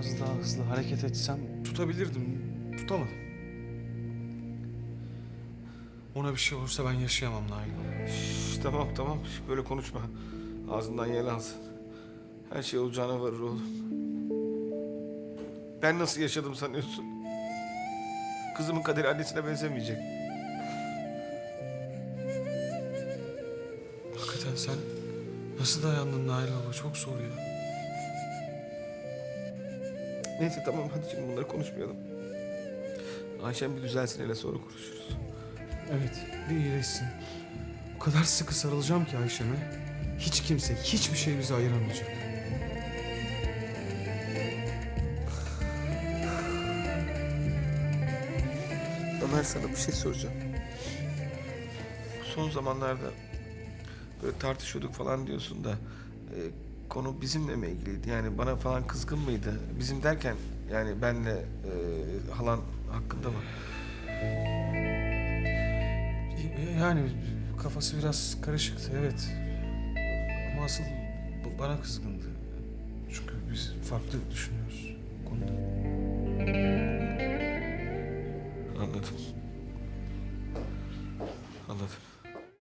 Biraz daha hızlı hareket etsem tutabilirdim. Tutamadım. Ona bir şey olursa ben yaşayamam Nail. Şş, tamam tamam Şş, böyle konuşma. Ağzından yel alsın. Her şey olacağına varır oğlum. Ben nasıl yaşadım sanıyorsun? Kızımın kaderi annesine benzemeyecek. Hakikaten sen nasıl dayandın Nail baba? Çok zor ya. Neyse tamam hadi şimdi bunları konuşmayalım. Ayşem bir düzelsin hele sonra konuşuruz. Evet, bir iyileşsin. O kadar sıkı sarılacağım ki Ayşem'e. Hiç kimse, hiçbir şey bizi ayıramayacak. Ömer sana bir şey soracağım. Son zamanlarda böyle tartışıyorduk falan diyorsun da e, konu bizimle mi ilgiliydi? Yani bana falan kızgın mıydı? Bizim derken yani benle e, halan hakkında mı? Yani kafası biraz karışıktı, evet. Ama asıl bana kızgındı. Çünkü biz farklı düşünüyoruz bu konuda. Anladım. Anladım.